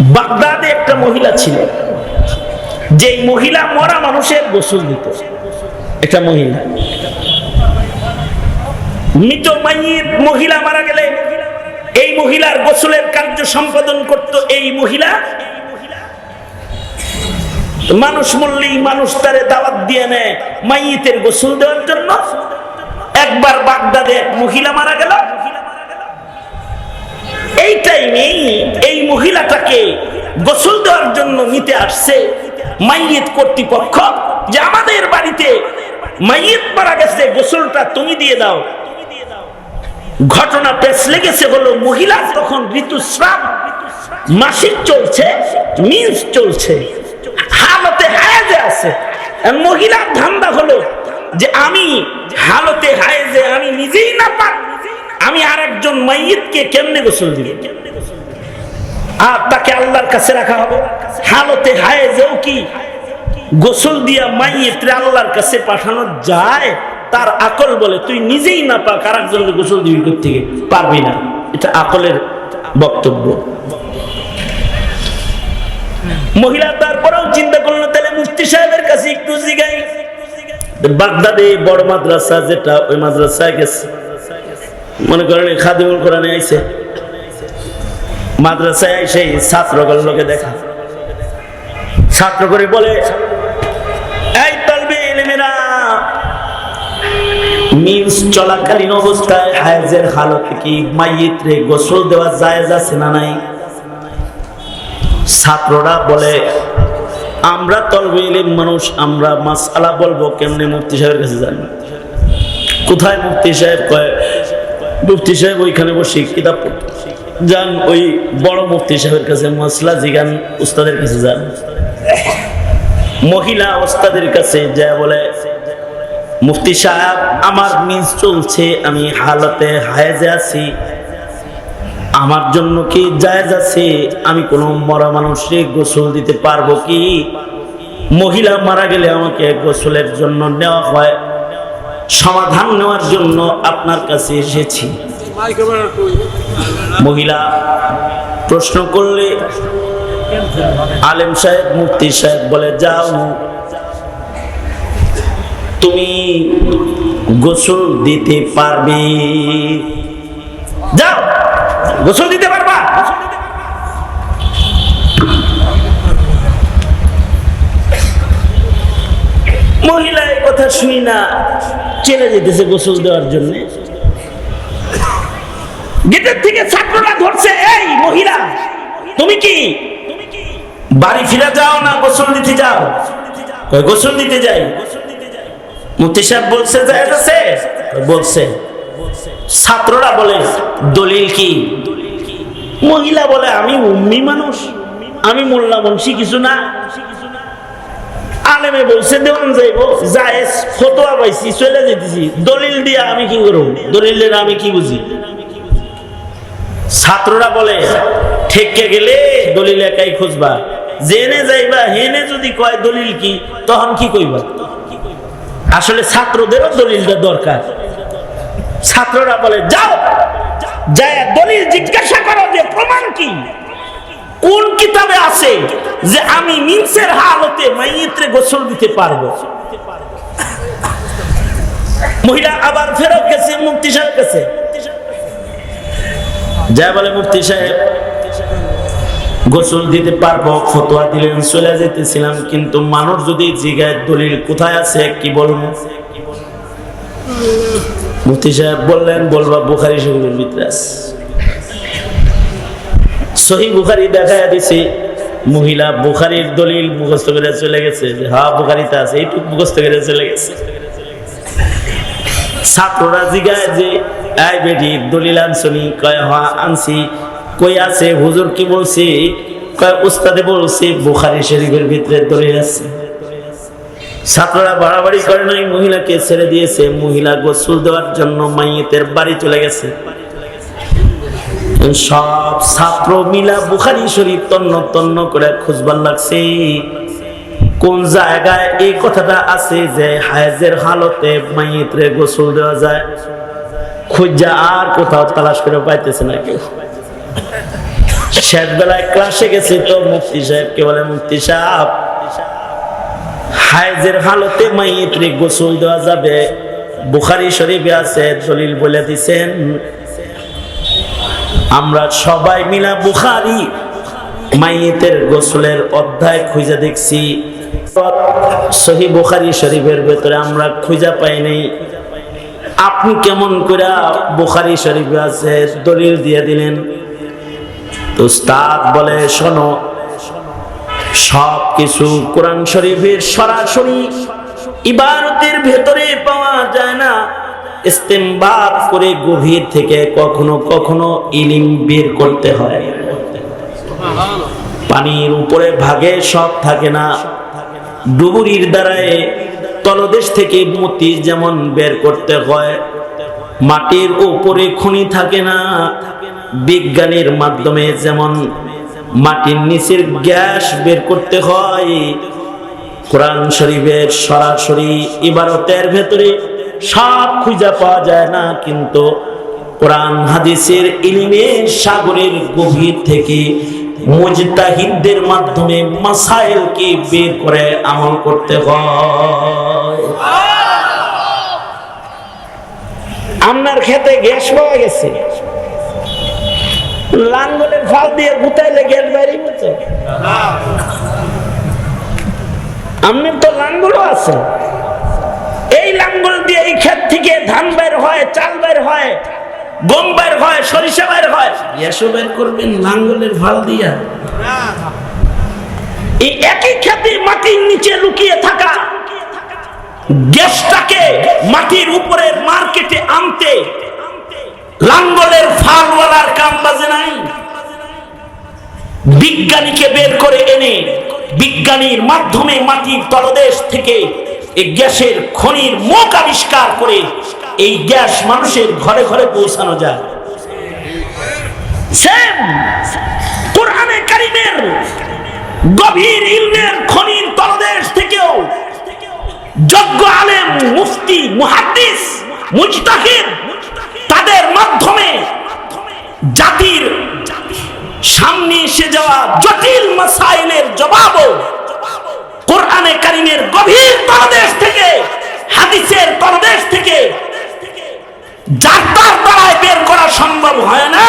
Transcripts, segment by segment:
বাগদাদে একটা মহিলা ছিল। যে মহিলা মরা মানুষের গোসল দিত। একটা মহিলা। মৃত মাইয়ের মহিলা মারা গেলে এই মহিলার গোসলের কার্য সম্পাদন করত এই মহিলা। মানুষ মরলেই মানুষ তারে দাওয়াত দিয়ে নেয় মাইয়েতের গোসল দেওয়ার জন্য। একবার বাগদাদে মহিলা মারা গেল। এই টাইমেই এই মহিলাটাকে গোসল দেওয়ার জন্য নিতে আসছে মাইয়েত কর্তৃপক্ষ যে আমাদের বাড়িতে মাইয়েত মারা গেছে, গোসলটা তুমি দিয়ে দাও। ঘটনা পেশ লেগেছে হলো মহিলা তখন ঋতুস্রাব মাসিক চলছে মিন্স চলছে। হালতে হায়াজে আছে। মহিলার ধান্দা হলো যে আমি হালতে হায়াজে, আমি নিজেই না পাক আমি আর একজন মাইয়িতকে কেমনে গোসল দিব? আর তাকে আল্লাহর কাছে রাখা হবে। হালতে হায়াজেও কি, গোসল দিয়া মাইয়িতরে আল্লাহর কাছে পাঠানো যায়, তার আকল বলে তুই নিজেই না পাক আর একজনকে গোসল দিবি থেকে পারবি না। এটা আকলের বক্তব্য। মহিলা তারপরেও চিন্তা করল তাহলে মুফতি সাহেবের কাছে একটু জিগাই। বাগদাদে বড় মাদ্রাসা যেটা, ওই মাদ্রাসায় গেছে। মনে করেন খাদিমুল কোরআনে আইছে। মাদ্রাসায় এসে ছাত্রগুলোকে দেখা। ছাত্র করে বলে ছাত্ররা বলে, আমরা তলবে মানুষ, আমরা বলব সাহেবের কাছে জানি কোথায় মুফতি সাহেব কয় মুফতি সাহেব ওইখানে বসে কিতাব পড়তে। যান ওই বড় মুফতি সাহেবের কাছে, মশলা জিগান উস্তাদের কাছে যান। মহিলা ওস্তাদের কাছে যা বলে, মুফতি সাহেব, আমার মিস চলছে, আমি হালতে হায়েজে আছি। আমার জন্য কি জায়েজ আছে? আমি কোনো মরা মানুষে গোসল দিতে পারব কি? মহিলা মারা গেলে আমাকে গোসলের জন্য নেওয়া হয়। সমাধান নেওয়ার জন্য আপনার কাছে এসেছি। মহিলা, প্রশ্ন করলে আলেম সাহেব, মুফতি সাহেব বলে, যাও। তুমি গোসল দিতে পারবে। যাও। গোসল দিতে পারবা? মহিলা কথা শুই না, চলে যেতেছে গোসল দেওয়ার জন্য। গেটের থেকে ছাত্ররা ধরছে, এই মহিলা, তুমি কি? বাড়ি ফিরে যাও না, গোসল দিতে যাও? গোসল দিতে যাই। মুফতি সাহেব বলছে জায়েজ বলছে। ছাত্ররা বলে, দলিল কি? মহিলা বলে, আমি উম্মি মানুষ, আমি মোল্লা বংশী কিছু না। আলেমে বলছে, দেওয়ান যাইব, জায়েজ, ফতোয়া পাইছি, চলে যেতেছি। দলিল দিয়া আমি কি করব? দলিল দিয়ে আমি কি বুঝি? ছাত্ররা বলে, ঠেকে গেলে দলিল একাই খুঁজবা। জেনে যাইবা, হেনে যদি কয় দলিল কি, তখন কি কইবা? আসলে ছাত্রদেরও দলিলটা দরকার। ছাত্ররা বলে, যাও, যায় দলিল জিজ্ঞাসা করো যে প্রমাণ কি? কোন কিতাবে আছে যে আমি মিন্সের হালতে মাইয়িত্রে গোসল দিতে পারব? মহিলা আবার ফেরত গেছে, মুফতি সাহেব কাছে যা বলে মুফতি সাহেব, গোসল দিতে পারব, ফতোয়া দিলেন, চলে যেতেছিলাম, কিন্তু মানুষ যদি জিগায় দলিল কোথায় আছে, কি বলুন মুফতি সাহেব বললেন, বলবা বুখারি শরীফের ভিতরে আছে। সহি বুখারি দেখায় দিছে, মহিলা বুখারির দলিল মুখস্থ করে চলে গেছে যে হ্যাঁ বুখারিতে আছে, এইটুকু মুখস্থ করে চলে গেছে। ছাত্ররা জিগায় যে, এই বেটি, দলিল আনছনি কয় হ্যাঁ আনছি। কই আছে? হুজুর কি বলছি? কয়, উস্তাদে বলছি, বুখারি শরীফের ভিতরে দলিল আছে। ছাত্ররা বাড়াবাড়ি করে নাই, মহিলাকে ছেড়ে দিয়েছে। মহিলা গোসল দেওয়ার জন্য মাইয়েতের বাড়ি চলে গেছে। সব ছাত্র মিলা বুখারি শরীফ তন্ন তন্ন করে খুঁজবার লাগছে। কোন জায়গায় এই কথাটা আছে যে হায়াজের হালতে মাইয়েতরে গোসল দেওয়া যায়? খুঁজা আর কোথাও তালাশ করে পাইতেছে না কেউ। শেষ বেলায় ক্লাসে গেছে তো মুফতি সাহেবকে বলে মুফতি সাহেব? হাইজের হালতে মাইত্রে গোসল দেওয়া যাবে। বুখারি শরীফে আছে, দলিল বলে দিছেন আমরা সবাই মিলা বুখারি মাইয়েতের গোসলের অধ্যায় খুঁজে দেখছি। সহি বুখারি শরীফের ভেতরে আমরা খুঁজে পাই নাই। আপনি কেমন করে বুখারি শরীফে আছে দলিল দিয়ে দিলেন? তো উস্তাদ বলে, শোনো সব কিছু কোরআন শরীফের সরাসরি ইবারতের ভেতরে পাওয়া যায় না। ইস্তেমবাদ করে গভীর থেকে কখনো কখনো ইলিম বের করতে হয়। পানির উপরে ভাগে সব থাকে না। ডুবুরির দ্বারায় তলদেশ থেকে মতি যেমন বের করতে হয়, মাটির উপরে খনি থাকে না। বিজ্ঞানের মাধ্যমে যেমন মাটির নিচের গ্যাস বের করতে হয়, কোরআন শরীফের সরাসরি ইবারতের ভেতরে সব খুঁজে পাওয়া যায় না, কিন্তু কোরআন, হাদিসের ইলিমের সাগরের গভীর থেকে মুজতাহিদদের মাধ্যমে মাসাইলকে বের করে আমল করতে হয়। আপনার খেতে গ্যাস পাওয়া গেছে। লাঙ্গলের ফাল দিয়ে গুতাইলে গ্যাস বাইরে মতো আপনার তো লাঙ্গলও আছে। এই লাঙ্গল দিয়ে এই ক্ষেত থেকে ধান বের হয়, চাল বের হয়, গম বের হয়, সরিষা বের হয় গ্যাসও বের করবেন লাঙ্গলের ফাল দিয়া। এই একই ক্ষেতে মাটির নিচে লুকিয়ে থাকা গ্যাসটাকে মাটির উপরের মার্কেটে আনতে লাঙ্গলের ফালওয়ালার কাম বাজে নাই। বিজ্ঞানীকে বের করে এনে বিজ্ঞানীর মাধ্যমে মাটির তলদেশ থেকে এই গ্যাসের খনির মুখ আবিষ্কার করে এই গ্যাস মানুষের ঘরে ঘরে পৌঁছানো যায়। গভীর ইলমের খনির তলদেশ থেকেও যোগ্য আলেম, মুফতি, মুহাদ্দিস, মুজতাহিদ তাদের মাধ্যমে জাতির সামনে এসে যাওয়া জটিল মাসাইলের জবাবও কোরআনে কারিমের গভীর তলদেশ থেকে, হাদিসের তলদেশ থেকে, যার তার দ্বারায় বের করা সম্ভব হয় না।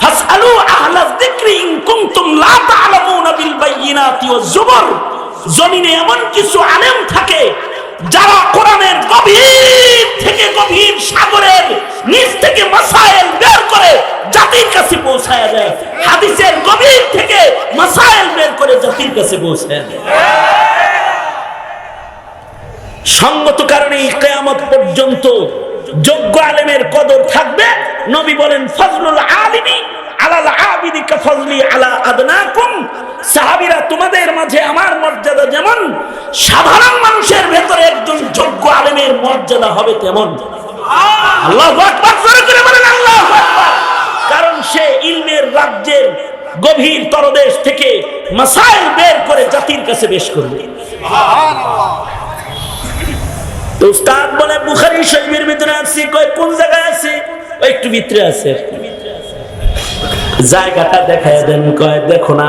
ফাসআলু আহলা যিকরি ইন কুনতুম লা তা'লামুনা বিল বাইয়িনাতি ওয়াজ জুবর জমিনে এমন কিছু আলেম থাকে যারা কোরআনের গভীর থেকে গভীর সাগরের নিচ থেকে মাসাইল বের করে জাতির কাছে পৌঁছায় দেয়, হাদিসের গভীর থেকে মাসাইল বের করে জাতির কাছে পৌঁছায় দেয়। সঙ্গত কারণে কেয়ামত পর্যন্ত যোগ্য আলেমের কদর থাকবে। নবী বলেন, ফজলুল আলিমি আলা তোমাদের মাঝে আমার মর্যাদা যেমন, সাধারণ মানুষের ভেতরে একজন যোগ্য মর্যাদা হবে তেমন। কারণ সে ইলমের রাজ্যের গভীর তরদেশ থেকে মাসাইল বের করে জাতির কাছে পেশ করবে। বলে, বুখারি শরীফের ভিতরে আছি কই কোন জায়গায় আছে? একটু ভিতরে আছে জায়গাটা দেখায় দেন, কয়, দেখো না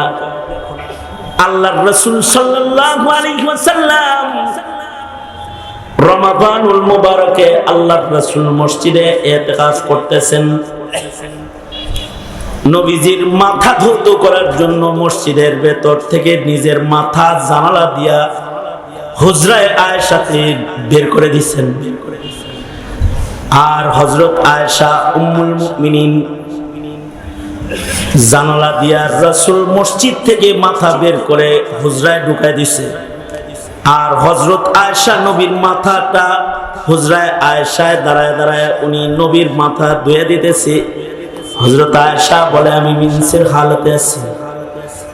আল্লাহ রসুল সাল্লাল্লাহু আলাইহি ওয়াসাল্লাম রমাদানুল মুবারকে আল্লাহ রসুল মসজিদে ইতিকাফ করতেছেন। নবীজির মাথা ধৌত করার জন্য মসজিদের ভেতর থেকে নিজের মাথা জানালা দিয়া হুজরায় আয়েশাতে বের করে দিচ্ছেন আর হজরত আয়েশা উম্মুল মুমিনিন জানালা দিয়া রসুল মসজিদ থেকে মাথা বের করে হুজরায় ঢুকায় দিছে। আর হজরত আয়েশা নবীর মাথাটা হুজরায় আয়েশায় দাঁড়ায় দাঁড়ায় উনি নবীর মাথা ধুয়ে দিতেছে। হজরত আয়েশা বলে, আমি মিনসের হালতে আছি।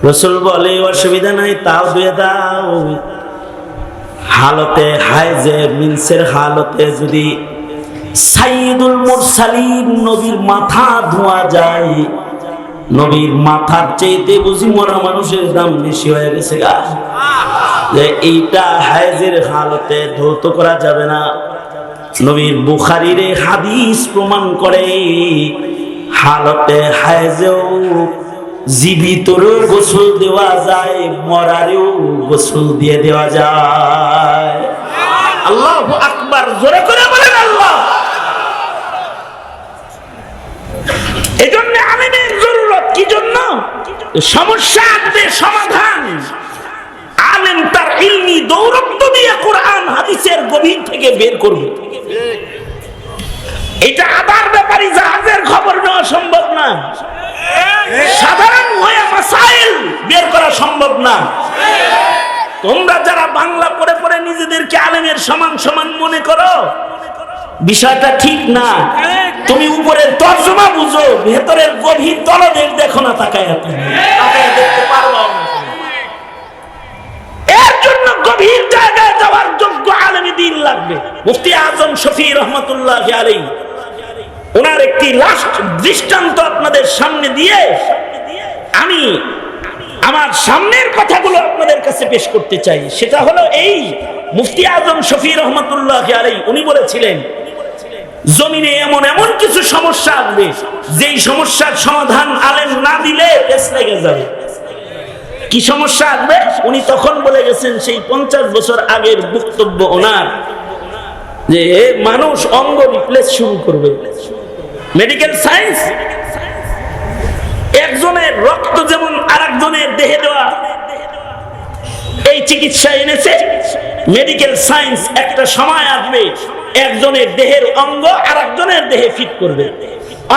রসুল বলে, অসুবিধা নাই, তাও ধুয়ে দাও। হালতে যে মিনসের হালতে যদি সাইদুল মুরসালিন নবীর মাথা ধোয়া যায় নবীর মাথার চাইতে বুঝি মরা মানুষের দাম বেশি হয়ে গেছে গা। যে এইটা হায়জের হালতে ধৌত করা যাবে না। নবীর বুখারির হাদিস প্রমাণ করে, হালতে হায়জেও জীবিতরও গোসল দেওয়া যায়, মরারেও গোসল দিয়ে দেওয়া যায়। আল্লাহ আকবার, জোরে করে বলেন আল্লাহ এই জন্য আলেমের জরুরত, কি জন্য? সমস্যা আসবে সমাধান। আলেম তার ইলমি দৌরত্ব দিয়ে কোরআন, হাদিসের গভীর থেকে বের করবে। এটা আবার ব্যাপারী জাহাজের খবর নেওয়া সম্ভব না। সাধারণ হয়ে মাসাইল বের করা সম্ভব না। তোমরা যারা বাংলা পড়ে পড়ে নিজেদেরকে আলেমের সমান সমান মনে করো, বিষয়টা ঠিক না। তুমি উপরের তর্জমা বুঝো, ভেতরের গভীর তলদের দেখো না, তাকায় তুমি দেখতে পারবা ওনার একটি লাস্ট দৃষ্টান্ত আপনাদের সামনে দিয়ে আমি আমার সামনের কথাগুলো আপনাদের কাছে পেশ করতে চাই। সেটা হলো এই মুফতি আজম শফি রহমতুল্লাহ উনি বলেছিলেন জমিনে এমন এমন কিছু সমস্যা আসবে, যেই সমস্যার সমাধান আলেম না দিলে লেগে যাবে। কি সমস্যা আসবে? উনি তখন বলে গেছেন, সেই পঞ্চাশ বছর আগের বক্তব্য ওনার, যে মানুষ অঙ্গ রিপ্লেস শুরু করবে। মেডিকেল সায়েন্স একজনের রক্ত যেমন আরেকজনের দেহে দেওয়া, এই চিকিৎসা এনেছে। মেডিকেল সায়েন্স একটা সময় আসবে একজনের দেহের অঙ্গ আর একজনের দেহে ফিট করবে।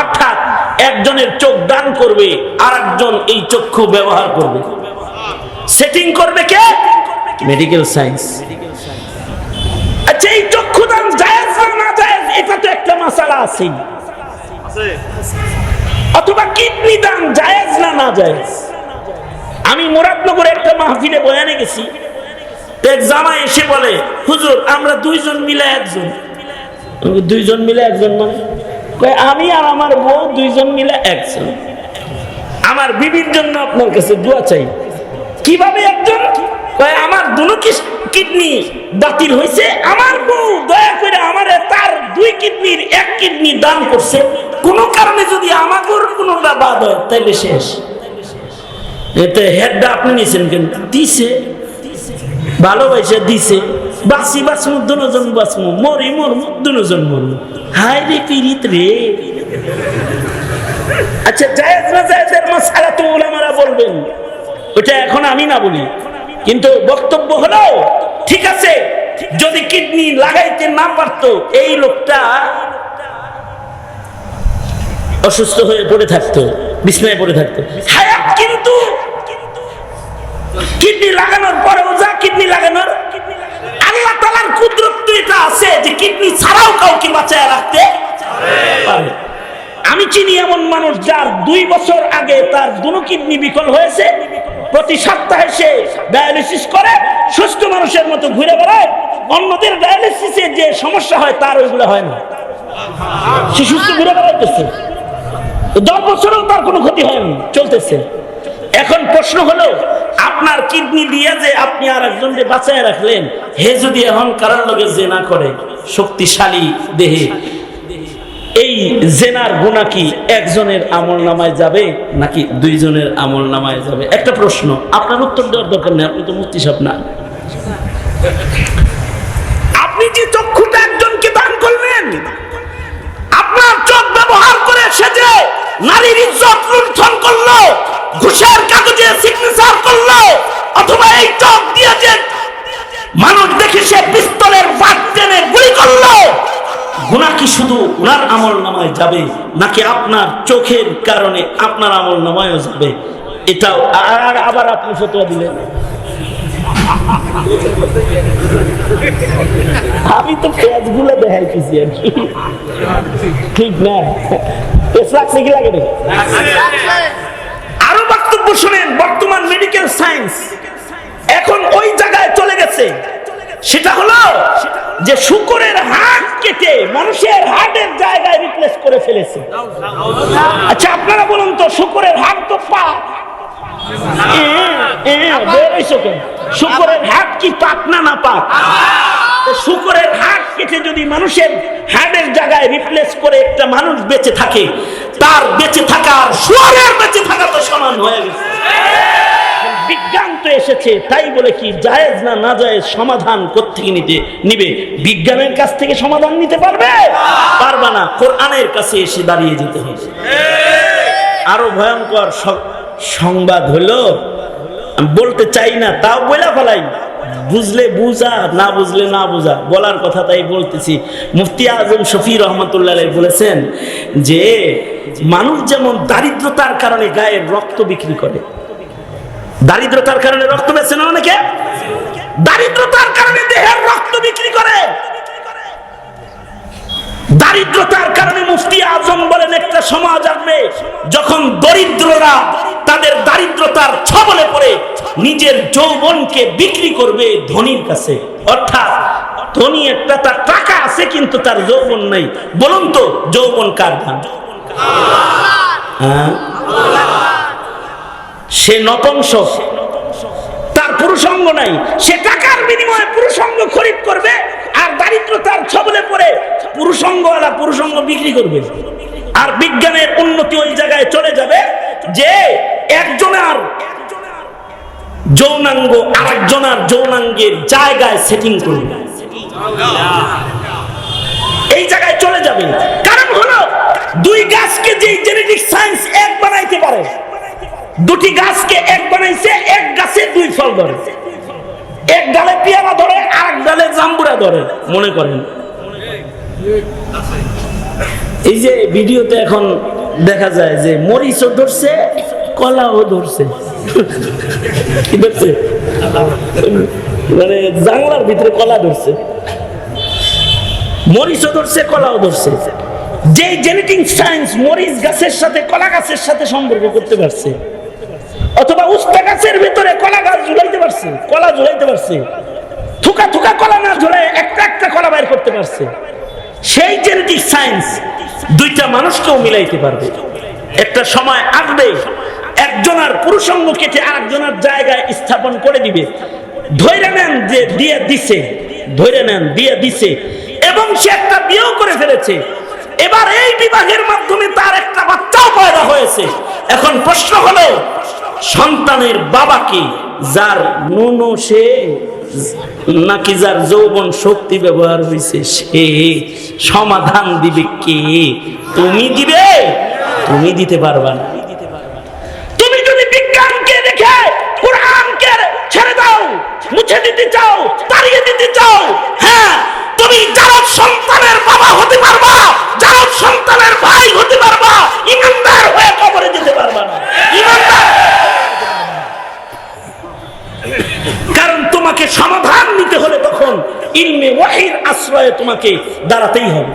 অর্থাৎ একজনের চোখ দান করবে আর একজন এই চক্ষু ব্যবহার করবে। সেটিং করবে কে? মেডিকেল সায়েন্স আচ্ছা এই চক্ষু দান জায়েজ না জায়েজ, এটা তো একটা মশালা আছে। অথবা কিডনি দান জায়েজ না না জায়েজ। আমি মুরাদনগরে একটা মাহফিলে বয়ানে গেছি। এক জামা এসে বলে, হুজুর, আমরা দুইজন মিলে একজন। দুইজন মিলে একজন মানে? আমি আর আমার বউ দুইজন মিলে একজন। আমার বিবির জন্য আপনার কাছে দোয়া চাই। কীভাবে একজন? আমার দুনো কিডনি বাতিল হয়েছে আমার বউ দয়া করে আমার তার দুই কিডনির এক কিডনি দান করছে। কোনো কারণে যদি আমাগর কোনোটা বাদ হয় তাইলে শেষ। এতে হেডটা আপনি নিয়েছেন কিন্তু দিছে। ভালোবাসা দিছে। বাসি বাসমু দুজন বাসমু মরি মর দুজন মরমু। হাই রে পিরিত রে। আচ্ছা জায়েজ না জায়েজের মাসালা তো ওলামারা বলবেন, ওটা এখন আমি না বলি। কিন্তু বক্তব্য হলো, ঠিক আছে, যদি কিডনি লাগাইতে না পারতো, এই লোকটা অসুস্থ হয়ে পড়ে থাকতো, বিছনায় পড়ে থাকতো। হায়াত কিন্তু কিডনি লাগানোর পরেও যা কিডনি লাগানোর আমি চিনি এমন মানুষ যার দুই বছর আগে তার দুনো কিডনি বিকল হয়েছে। প্রতি সপ্তাহে সে ডায়ালিসিস করে, সুস্থ মানুষের মতো ঘুরে বেড়ায়। অন্যদের ডায়ালিসিসে যে সমস্যা হয়, তার ওইগুলো হয় না। সে সুস্থ ঘুরে বেড়াইতেছে। দশ বছরেও তার কোনো ক্ষতি হয়নি চলতেছে। এখন প্রশ্ন হলো, আপনার কিডনি দিয়ে যে আপনি আর একজনকে বাঁচায় রাখলেন, হে যদি এখন কারোর লোকে জেনা করে, শক্তিশালী দেহে এই জেনার গুণা কি একজনের আমল নামায় যাবে নাকি দুইজনের আমল নামায় যাবে? একটা প্রশ্ন, আপনার উত্তর দেওয়ার দরকার নেই, আপনি তো মুক্তি সাপ না। আপনি যে চক্ষুটা একজনকে দান করলেন, আপনার চোখ ব্যবহার করে সে যে নারীর ইজ্জত লুণ্ঠন করল, ঘুষের কাগজে সিগনেচার করল, অথবা এই চোখ দিয়ে যে মানুষ দেখে সে পিস্তলের বাদ টেনে গুলি করল গুণা কি শুধু ওনার আমল নামায় যাবে, নাকি আপনার চোখের কারণে আপনার আমল নামায়ও যাবে? এটাও আর আবার আপনি ফতোয়া দিলেন। আমি তো পেঁয়াজগুলো দেখাইতেছি আর ঠিক না? পেঁচ লাগছে কি লাগে? আরও বক্তব্য শুনেন, বর্তমান মেডিকেল সায়েন্স এখন ওই জায়গায় চলে গেছে। সেটা হলো যে শুকরের হাট কেটে মানুষের হাটের জায়গায় রিপ্লেস করে ফেলেছে। আচ্ছা আপনারা বলুন তো, শুকরের হাট তো পা হাট কি না না কেটে যদি মানুষের হাড়ের জায়গায় রিপ্লেস করে একটা মানুষ বেঁচে থাকে, তার বেঁচে শুয়ারের বেঁচে থাকা তো সমান হয়ে গেছে। বিজ্ঞান তো এসেছে, তাই বলে কি জায়েজ না না জায়েজ সমাধান কোথেকে নিতে নিবে? বিজ্ঞানের কাছ থেকে সমাধান নিতে পারবে? পারবে না। কোরআনের কাছে এসে দাঁড়িয়ে যেতে হবে। আরও ভয়ঙ্কর সংবাদ হলো বলতে চাই না, তাও বলে ফেলাই। বুঝলে বুঝা, না বুঝলে না বুঝা। বলার কথা তাই বলতেছি। মুফতি আজম শফি রহমতুল্লাহ বলেছেন যে, মানুষ যেমন দারিদ্রতার কারণে গায়ের রক্ত বিক্রি করে দারিদ্রতার কারণে রক্ত বেছে না অনেকে। দারিদ্রতার কারণে দেহের রক্ত বিক্রি করে। দারিদ্রতার কারণে মুফতি আজম বলেন, একটা সমাজ আসবে যখন দরিদ্ররা তাদের দারিদ্রতার ছবলে পড়ে, নিজের যৌবনকে বিক্রি করবে ধনীর কাছে। অর্থাৎ ধনী একটা তার টাকা আছে, কিন্তু তার যৌবন নাই। বলুন তো, যৌবন কার ধান হ্যাঁ? সে নতংশ তার পুরুষঙ্গ নাই। সে টাকার বিনিময়ে পুরুষঙ্গ খরিদ করবে আর দারিদ্রতার ছবলে পড়ে পুরুষঙ্গওয়ালা পুরুষঙ্গ বিক্রি করবে। আর বিজ্ঞানের উন্নতি ওই জায়গায় চলে যাবে যে একজনের যৌনাঙ্গ আরেকজনের যৌনাঙ্গের জায়গায় সেটিং করবে। এই জায়গায় চলে যাবে। কারণ হলো দুই গাছকে যে জেনেটিক সায়েন্স এক বানাইতে পারে দুটি গাছকে এক বানাইছে, এক গাছে দুই ফল ধরে। এক ডালে পেয়ারা ধরে আর এক ডালে জাম্বুরা ধরে, মনে করেন। এই যে ভিডিওতে এখন দেখা যায় যে মরিচও ধরছে, কলাও ধরছে। ধরছে? মানে জাংলার ভিতরে কলা ধরছে। মরিচও ধরছে, কলাও ধরছে। যে জেনেটিক সায়েন্স মরিচ গাছের সাথে, কলা গাছের সাথে সম্পর্ক করতে পারছে। অথবা উস্তা গাছের ভিতরে কলা গাছ ঝুলাইতে পারছে, কলা ঝুলাইতে পারছে। থুকা থুকা কলা না ঝুলাই একটা একটা কলা বাইর করতে পারছে। সেই জেনেটিক সায়েন্স দুইটা মানুষকেও মিলাইতে পারবে। একটা সময় আসবে একজনের পুরুষঙ্গ কেটে আরেকজনের জায়গায় স্থাপন করে দিবে। ধৈর্য নেন যে দিয়ে দিছে, ধৈর্য নেন দিয়ে দিছে। এবং সে একটা বিয়েও করে ফেলেছে। এবার এই বিবাহের মাধ্যমে তার একটা বাচ্চাও পয়দা হয়েছে। এখন প্রশ্ন হলো সন্তানের বাবাকে যার নুনো সে, নাকি যার যৌবন শক্তি ব্যবহার হয়েছে সে সমাধান দিবে কে? তুমি দিবে? তুমি দিতে পারবা না। তুমি যদি দাও, মুছে দিতে চাও দিতে চাও হ্যাঁ তুমি সন্তানের বাবা হতে পারবা সন্তানের ভাই হতে পারবা, ইমানদার হয়ে কবরে যেতে পারবা না। ইমানদার তোমাকে সমাধান নিতে হলে তখন ইলমে ওয়াহির আশ্রয়ে তোমাকে দাঁড়াতেই হবে।